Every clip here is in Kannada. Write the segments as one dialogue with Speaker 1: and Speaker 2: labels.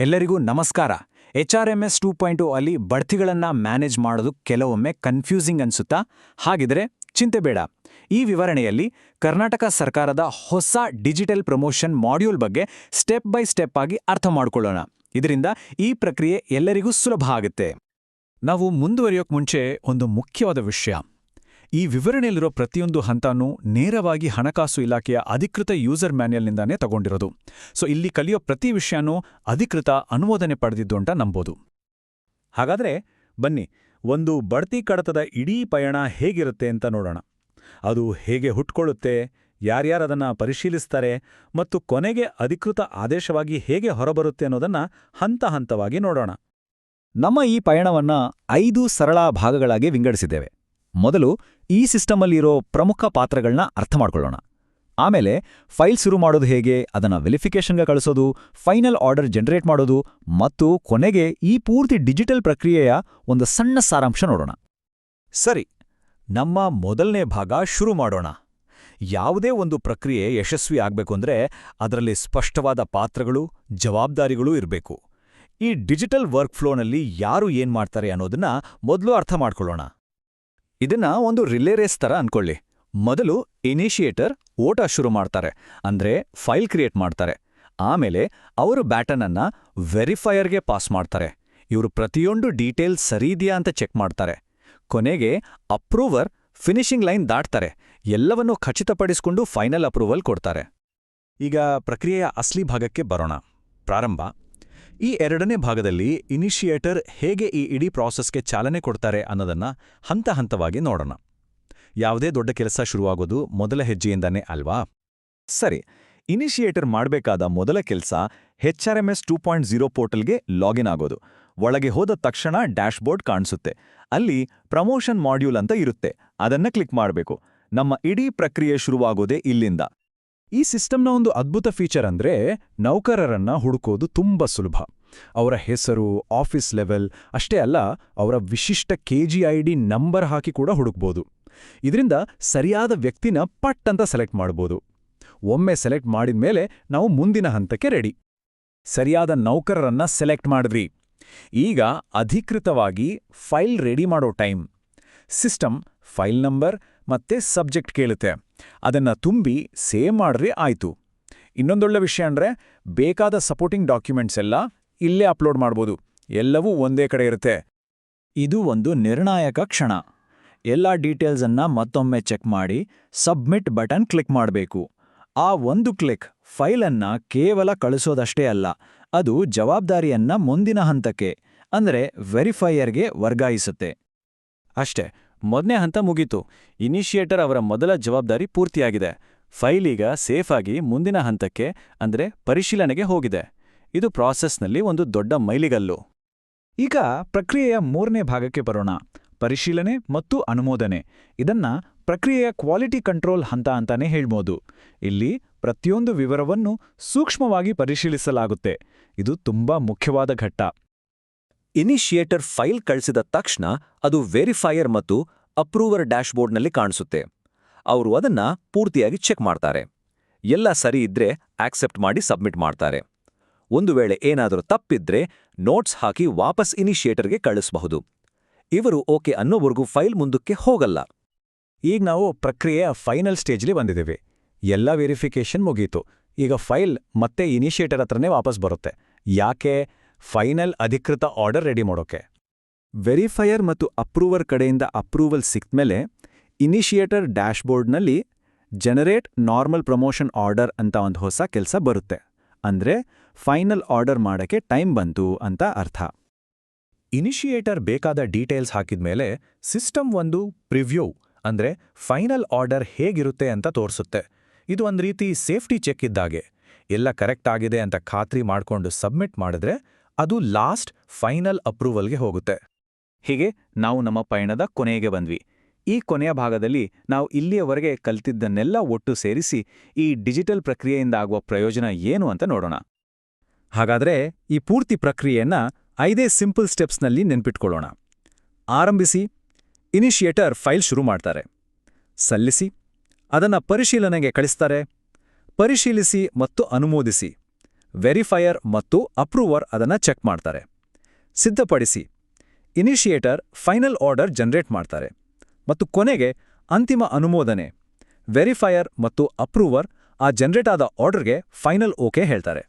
Speaker 1: ಎಲ್ಲರಿಗೂ ನಮಸ್ಕಾರ. H R M S two point ಅಲ್ಲಿ ಬಡ್ತಿಗಳನ್ನ ಮ್ಯಾನೇಜ್ ಮಾಡೋದು ಕೆಲವೊಮ್ಮೆ ಕನ್ಫ್ಯೂಸಿಂಗ್ ಅನ್ಸುತ್ತಾ? ಹಾಗಿದ್ರೆ ಚಿಂತೆ ಬೇಡ. ಈ ವಿವರಣೆಯಲ್ಲಿ ಕರ್ನಾಟಕ ಸರ್ಕಾರದ ಹೊಸ ಡಿಜಿಟಲ್ ಪ್ರಮೋಷನ್ ಮಾಡ್ಯೂಲ್ ಬಗ್ಗೆ ಸ್ಟೆಪ್ ಬೈ ಸ್ಟೆಪ್ ಆಗಿ ಅರ್ಥ ಮಾಡಿಕೊಳ್ಳೋಣ. ಇದರಿಂದ ಈ ಪ್ರಕ್ರಿಯೆ ಎಲ್ಲರಿಗೂ ಸುಲಭ ಆಗುತ್ತೆ. ನಾವು ಮುಂದುವರಿಯೋಕ್ ಮುಂಚೆ ಒಂದು ಮುಖ್ಯವಾದ ವಿಷಯ. ಈ ವಿವರಣೆಯಲ್ಲಿರೋ ಪ್ರತಿಯೊಂದು ಹಂತನೂ ನೇರವಾಗಿ ಹಣಕಾಸು ಇಲಾಖೆಯ ಅಧಿಕೃತ ಯೂಸರ್ ಮ್ಯಾನ್ಯಲ್ನಿಂದಾನೇ ತಗೊಂಡಿರೋದು. ಸೊ, ಇಲ್ಲಿ ಕಲಿಯೋ ಪ್ರತಿ ವಿಷಯನೂ ಅಧಿಕೃತ ಅನುಮೋದನೆ ಪಡೆದಿದ್ದು ಅಂತ ನಂಬೋದು.
Speaker 2: ಹಾಗಾದ್ರೆ ಬನ್ನಿ, ಒಂದು ಬಡ್ತಿ ಕಡತದ ಇಡೀ ಪಯಣ ಹೇಗಿರುತ್ತೆ ಅಂತ ನೋಡೋಣ. ಅದು ಹೇಗೆ ಹುಟ್ಕೊಳ್ಳುತ್ತೆ ಯಾರ್ಯಾರದನ್ನ ಪರಿಶೀಲಿಸ್ತಾರೆ ಮತ್ತು ಕೊನೆಗೆ ಅಧಿಕೃತ ಆದೇಶವಾಗಿ ಹೇಗೆ ಹೊರಬರುತ್ತೆ ಅನ್ನೋದನ್ನು ಹಂತ ಹಂತವಾಗಿ ನೋಡೋಣ.
Speaker 3: ನಮ್ಮ ಈ ಪಯಣವನ್ನ ಐದು ಸರಳ ಭಾಗಗಳಾಗಿ ವಿಂಗಡಿಸಿದ್ದೇವೆ. ಮೊದಲು ಈ ಸಿಸ್ಟಮಲ್ಲಿರೋ ಪ್ರಮುಖ ಪಾತ್ರಗಳನ್ನ ಅರ್ಥ ಮಾಡ್ಕೊಳ್ಳೋಣ. ಆಮೇಲೆ ಫೈಲ್ ಶುರು ಮಾಡೋದು ಹೇಗೆ, ಅದನ್ನ ವೆರಿಫಿಕೇಷನ್ಗೆ ಕಳಿಸೋದು, ಫೈನಲ್ ಆರ್ಡರ್ ಜನರೇಟ್ ಮಾಡೋದು, ಮತ್ತು ಕೊನೆಗೆ ಈ ಪೂರ್ತಿ ಡಿಜಿಟಲ್ ಪ್ರಕ್ರಿಯೆಯ ಒಂದು ಸಣ್ಣ ಸಾರಾಂಶ ನೋಡೋಣ.
Speaker 1: ಸರಿ, ನಮ್ಮ ಮೊದಲನೇ ಭಾಗ ಶುರು ಮಾಡೋಣ. ಯಾವುದೇ ಒಂದು ಪ್ರಕ್ರಿಯೆ ಯಶಸ್ವಿ ಆಗಬೇಕು ಅಂದರೆ ಅದರಲ್ಲಿ ಸ್ಪಷ್ಟವಾದ ಪಾತ್ರಗಳು, ಜವಾಬ್ದಾರಿಗಳೂ ಇರಬೇಕು. ಈ ಡಿಜಿಟಲ್ ವರ್ಕ್ಫ್ಲೋನಲ್ಲಿ ಯಾರು ಏನ್ ಮಾಡ್ತಾರೆ ಅನ್ನೋದನ್ನ ಮೊದಲು ಅರ್ಥ ಮಾಡ್ಕೊಳ್ಳೋಣ. ಇದನ್ನ ಒಂದು ರಿಲೇ ರೇಸ್ ತರ ಅನ್ಕೊಳ್ಳಿ. ಮೊದಲು ಇನಿಷಿಯೇಟರ್ ಓಟ ಶುರು ಮಾಡ್ತಾರೆ, ಅಂದ್ರೆ ಫೈಲ್ ಕ್ರಿಯೇಟ್ ಮಾಡ್ತಾರೆ. ಆಮೇಲೆ ಅವರು ಬ್ಯಾಟನ್ ಅನ್ನ ವೆರಿಫೈಯರ್ಗೆ ಪಾಸ್ ಮಾಡ್ತಾರೆ. ಇವರು ಪ್ರತಿಯೊಂದು ಡೀಟೇಲ್ ಸರಿದೆಯಾ ಅಂತ ಚೆಕ್ ಮಾಡ್ತಾರೆ. ಕೊನೆಗೆ ಅಪ್ರೂವರ್ ಫಿನಿಶಿಂಗ್ ಲೈನ್ ದಾಟ್ತಾರೆ. ಎಲ್ಲವನ್ನೂ ಖಚಿತಪಡಿಸಿಕೊಂಡು ಫೈನಲ್ ಅಪ್ರೂವಲ್ ಕೊಡ್ತಾರೆ. ಈಗ ಪ್ರಕ್ರಿಯೆಯ ಅಸ್ಲಿ ಭಾಗಕ್ಕೆ ಬರೋಣ. ಪ್ರಾರಂಭ. ಈ ಎರಡನೇ ಭಾಗದಲ್ಲಿ ಇನಿಷಿಯೇಟರ್ ಹೇಗೆ ಈ ಇಡೀ ಪ್ರಾಸೆಸ್ಗೆ ಚಾಲನೆ ಕೊಡ್ತಾರೆ ಅನ್ನೋದನ್ನ ಹಂತ ಹಂತವಾಗಿ ನೋಡೋಣ. ಯಾವುದೇ ದೊಡ್ಡ ಕೆಲಸ ಶುರುವಾಗೋದು ಮೊದಲ ಹೆಜ್ಜೆಯಿಂದನೇ ಅಲ್ವಾ? ಸರಿ, ಇನಿಷಿಯೇಟರ್ ಮಾಡಬೇಕಾದ ಮೊದಲ ಕೆಲಸ H R M S two point zero ಪೋರ್ಟಲ್ಗೆ ಲಾಗಿನ್ ಆಗೋದು. ಒಳಗೆ ಹೋದ ತಕ್ಷಣ ಡ್ಯಾಶ್ಬೋರ್ಡ್ ಕಾಣಿಸುತ್ತೆ. ಅಲ್ಲಿ ಪ್ರಮೋಷನ್ ಮಾಡ್ಯೂಲ್ ಅಂತ ಇರುತ್ತೆ. ಅದನ್ನ ಕ್ಲಿಕ್ ಮಾಡಬೇಕು. ನಮ್ಮ ಇಡೀ ಪ್ರಕ್ರಿಯೆ ಶುರುವಾಗೋದೇ ಇಲ್ಲಿಂದ. ಈ ಸಿಸ್ಟಮ್ನ ಒಂದು ಅದ್ಭುತ ಫೀಚರ್ ಅಂದ್ರೆ ನೌಕರರನ್ನ ಹುಡುಕೋದು ತುಂಬಾ ಸುಲಭ. ಅವರ ಹೆಸರು ಆಫೀಸ್ ಲೆವೆಲ್ ಅಷ್ಟೇ ಅಲ್ಲ, ಅವರ ವಿಶಿಷ್ಟ ಕೆಜಿ ಐ ಡಿ ನಂಬರ್ ಹಾಕಿ ಕೂಡ ಹುಡುಕ್ಬೋದು. ಇದರಿಂದ ಸರಿಯಾದ ವ್ಯಕ್ತಿನ ಪಟ್ ಅಂತ ಸೆಲೆಕ್ಟ್ ಮಾಡ್ಬೋದು. ಒಮ್ಮೆ ಸೆಲೆಕ್ಟ್ ಮಾಡಿದ್ಮೇಲೆ ನಾವು ಮುಂದಿನ ಹಂತಕ್ಕೆ ರೆಡಿ ಸರಿಯಾದ ನೌಕರರನ್ನ ಸೆಲೆಕ್ಟ್ ಮಾಡಿದ್ರಿ ಈಗ ಅಧಿಕೃತವಾಗಿ ಫೈಲ್ ರೆಡಿ ಮಾಡೋ ಟೈಮ್ ಸಿಸ್ಟಮ್ ಫೈಲ್ ನಂಬರ್ ಮತ್ತೆ ಸಬ್ಜೆಕ್ಟ್ ಕೇಳುತ್ತೆ. ಅದನ್ನ ತುಂಬಿ ಸೇವ್ ಮಾಡ್ರಿ ಆಯ್ತು. ಇನ್ನೊಂದೊಳ್ಳೆ ವಿಷಯ ಅಂದ್ರೆ ಬೇಕಾದ ಸಪೋರ್ಟಿಂಗ್ ಡಾಕ್ಯುಮೆಂಟ್ಸ್ ಎಲ್ಲ ಇಲ್ಲೇ ಅಪ್ಲೋಡ್ ಮಾಡ್ಬೋದು. ಎಲ್ಲವೂ ಒಂದೇ ಕಡೆ ಇರುತ್ತೆ.
Speaker 3: ಇದು ಒಂದು ನಿರ್ಣಾಯಕ ಕ್ಷಣ. ಎಲ್ಲ ಡೀಟೇಲ್ಸನ್ನು ಮತ್ತೊಮ್ಮೆ ಚೆಕ್ ಮಾಡಿ ಸಬ್ಮಿಟ್ ಬಟನ್ ಕ್ಲಿಕ್ ಮಾಡಬೇಕು. ಆ ಒಂದು ಕ್ಲಿಕ್ ಫೈಲನ್ನು ಕೇವಲ ಕಳಿಸೋದಷ್ಟೇ ಅಲ್ಲ, ಅದು ಜವಾಬ್ದಾರಿಯನ್ನ ಮುಂದಿನ ಹಂತಕ್ಕೆ, ಅಂದ್ರೆ ವೆರಿಫೈಯರ್ಗೆ ವರ್ಗಾಯಿಸುತ್ತೆ.
Speaker 1: ಅಷ್ಟೇ ಮೊದಲನೇ ಹಂತ ಮುಗೀತು. ಇನಿಷಿಯೇಟರ್ ಅವರ ಮೊದಲ ಜವಾಬ್ದಾರಿ ಪೂರ್ತಿಯಾಗಿದೆ. ಫೈಲ್ ಈಗ ಸೇಫಾಗಿ ಮುಂದಿನ ಹಂತಕ್ಕೆ, ಅಂದರೆ ಪರಿಶೀಲನೆಗೆ ಹೋಗಿದೆ. ಇದು ಪ್ರಾಸೆಸ್ನಲ್ಲಿ ಒಂದು ದೊಡ್ಡ ಮೈಲಿಗಲ್ಲು.
Speaker 3: ಈಗ ಪ್ರಕ್ರಿಯೆಯ ಮೂರನೇ ಭಾಗಕ್ಕೆ ಬರೋಣ. ಪರಿಶೀಲನೆ ಮತ್ತು ಅನುಮೋದನೆ. ಇದನ್ನ ಪ್ರಕ್ರಿಯೆಯ ಕ್ವಾಲಿಟಿ ಕಂಟ್ರೋಲ್ ಹಂತ ಅಂತಾನೆ ಹೇಳ್ಬೋದು. ಇಲ್ಲಿ ಪ್ರತಿಯೊಂದು ವಿವರವನ್ನು ಸೂಕ್ಷ್ಮವಾಗಿ ಪರಿಶೀಲಿಸಲಾಗುತ್ತೆ. ಇದು ತುಂಬಾ ಮುಖ್ಯವಾದ ಘಟ್ಟ.
Speaker 4: ಇನಿಷಿಯೇಟರ್ ಫೈಲ್ ಕಳಿಸಿದ ತಕ್ಷಣ ಅದು ವೆರಿಫೈಯರ್ ಮತ್ತು ಅಪ್ರೂವರ್ ಡ್ಯಾಶ್ಬೋರ್ಡ್ನಲ್ಲಿ ಕಾಣಿಸುತ್ತೆ. ಅವರು ಅದನ್ನ ಪೂರ್ತಿಯಾಗಿ ಚೆಕ್ ಮಾಡ್ತಾರೆ. ಎಲ್ಲ ಸರಿ ಇದ್ರೆ ಆಕ್ಸೆಪ್ಟ್ ಮಾಡಿ ಸಬ್ಮಿಟ್ ಮಾಡ್ತಾರೆ. ಒಂದು ವೇಳೆ ಏನಾದರೂ ತಪ್ಪಿದ್ರೆ ನೋಟ್ಸ್ ಹಾಕಿ ವಾಪಸ್ ಇನಿಷಿಯೇಟರ್ಗೆ ಕಳಿಸಬಹುದು. ಇವರು ಓಕೆ ಅನ್ನೋವರೆಗೂ ಫೈಲ್ ಮುಂದಕ್ಕೆ ಹೋಗಲ್ಲ.
Speaker 1: ಈಗ ನಾವು ಪ್ರಕ್ರಿಯೆಯ ಫೈನಲ್ ಸ್ಟೇಜ್ಲಿ ಬಂದಿದ್ದೀವಿ. ಎಲ್ಲ ವೆರಿಫಿಕೇಷನ್ ಮುಗೀತು. ಈಗ ಫೈಲ್ ಮತ್ತೆ ಇನಿಷಿಯೇಟರ್ ಹತ್ರನೇ ವಾಪಸ್ ಬರುತ್ತೆ. ಯಾಕೆ? ಫೈನಲ್ ಅಧಿಕೃತ ಆರ್ಡರ್ ರೆಡಿ ಮಾಡೋಕೆ. ವೆರಿಫೈಯರ್ ಮತ್ತು ಅಪ್ರೂವರ್ ಕಡೆಯಿಂದ ಅಪ್ರೂವಲ್ ಸಿಕ್ಮೇಲೆ ಇನಿಷಿಯೇಟರ್ ಡ್ಯಾಶ್ಬೋರ್ಡ್ನಲ್ಲಿ ಜನರೇಟ್ ನಾರ್ಮಲ್ ಪ್ರಮೋಷನ್ ಆರ್ಡರ್ ಅಂತ ಒಂದು ಹೊಸ ಕೆಲಸ ಬರುತ್ತೆ. ಅಂದ್ರೆ ಫೈನಲ್ ಆರ್ಡರ್ ಮಾಡೋಕ್ಕೆ ಟೈಮ್ ಬಂತು ಅಂತ ಅರ್ಥ. ಇನಿಷಿಯೇಟರ್ ಬೇಕಾದ ಡೀಟೇಲ್ಸ್ ಹಾಕಿದ್ಮೇಲೆ ಸಿಸ್ಟಮ್ ಒಂದು ಪ್ರಿವ್ಯೂ, ಅಂದ್ರೆ ಫೈನಲ್ ಆರ್ಡರ್ ಹೇಗಿರುತ್ತೆ ಅಂತ ತೋರಿಸುತ್ತೆ. ಇದು ಒಂದು ರೀತಿ ಸೇಫ್ಟಿ ಚೆಕ್ ಇದ್ದಾಗೆ. ಎಲ್ಲ ಕರೆಕ್ಟ್ ಆಗಿದೆ ಅಂತ ಖಾತ್ರಿ ಮಾಡ್ಕೊಂಡು ಸಬ್ಮಿಟ್ ಮಾಡಿದ್ರೆ ಅದು ಲಾಸ್ಟ್ ಫೈನಲ್ ಅಪ್ರೂವಲ್ಗೆ ಹೋಗುತ್ತೆ. ಹೀಗೆ ನಾವು ನಮ್ಮ ಪಯಣದ ಕೊನೆಗೆ ಬಂದ್ವಿ. ಈ ಕೊನೆಯ ಭಾಗದಲ್ಲಿ ನಾವು ಇಲ್ಲಿಯವರೆಗೆ ಕಲ್ತಿದ್ದನ್ನೆಲ್ಲ ಒಟ್ಟು ಸೇರಿಸಿ ಈ ಡಿಜಿಟಲ್ ಪ್ರಕ್ರಿಯೆಯಿಂದ ಆಗುವ ಪ್ರಯೋಜನ ಏನು ಅಂತ ನೋಡೋಣ. ಹಾಗಾದ್ರೆ ಈ ಪೂರ್ತಿ ಪ್ರಕ್ರಿಯೆಯನ್ನ ಐದೇ ಸಿಂಪಲ್ ಸ್ಟೆಪ್ಸ್ನಲ್ಲಿ ನೆನ್ಪಿಟ್ಕೊಳ್ಳೋಣ. ಆರಂಭಿಸಿ, ಇನಿಷಿಯೇಟರ್ ಫೈಲ್ ಶುರು ಮಾಡ್ತಾರೆ. ಸಲ್ಲಿಸಿ, ಅದನ್ನ ಪರಿಶೀಲನೆಗೆ ಕಳಿಸ್ತಾರೆ. ಪರಿಶೀಲಿಸಿ ಮತ್ತು ಅನುಮೋದಿಸಿ.
Speaker 2: ವೆರಿಫೈಯರ್ ಮತ್ತು ಅಪ್ರೂವರ್ ಅದನ್ನ ಚೆಕ್ ಮಾಡ್ತಾರೆ. ಸಿದ್ಧಪಡಿಸಿ. ಇನಿಷಿಯೇಟರ್ ಫೈನಲ್ ಆರ್ಡರ್ ಜನರೇಟ್ ಮಾಡ್ತಾರೆ. ಮತ್ತು ಕೊನೆಗೆ ಅಂತಿಮ ಅನುಮೋದನೆ. ವೆರಿಫೈಯರ್ ಮತ್ತು ಅಪ್ರೂವರ್ ಆ ಜನರೇಟ್ ಆದ ಆರ್ಡರ್ಗೆ ಫೈನಲ್ ಓಕೆ ಹೇಳ್ತಾರೆ.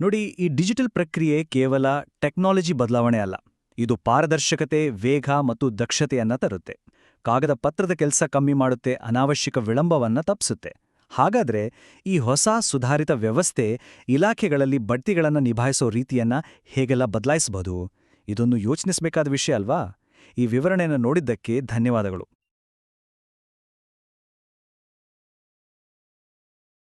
Speaker 1: ನೋಡಿ, ಈ ಡಿಜಿಟಲ್ ಪ್ರಕ್ರಿಯೆ ಕೇವಲ ಟೆಕ್ನಾಲಜಿ ಬದಲಾವಣೆ ಅಲ್ಲ. ಇದು ಪಾರದರ್ಶಕತೆ, ವೇಗ ಮತ್ತು ದಕ್ಷತೆಯನ್ನ ತರುತ್ತೆ. ಕಾಗದ ಪತ್ರದ ಕೆಲಸ ಕಮ್ಮಿ ಮಾಡುತ್ತೆ, ಅನಾವಶ್ಯಕ ವಿಳಂಬವನ್ನ ತಪ್ಪಿಸುತ್ತೆ. ಹಾಗಾದ್ರೆ ಈ ಹೊಸ ಸುಧಾರಿತ ವ್ಯವಸ್ಥೆ ಇಲಾಖೆಗಳಲ್ಲಿ ಬಡ್ತಿಗಳನ್ನು ನಿಭಾಯಿಸೋ ರೀತಿಯನ್ನ ಹೇಗೆಲ್ಲ ಬದಲಾಯಿಸಬಹುದು ಇದೊಂದು ಯೋಚಿಸಬೇಕಾದ ವಿಷಯ ಅಲ್ವಾ? ಈ ವಿವರಣೆಯನ್ನು ನೋಡಿದ್ದಕ್ಕೆ ಧನ್ಯವಾದಗಳು.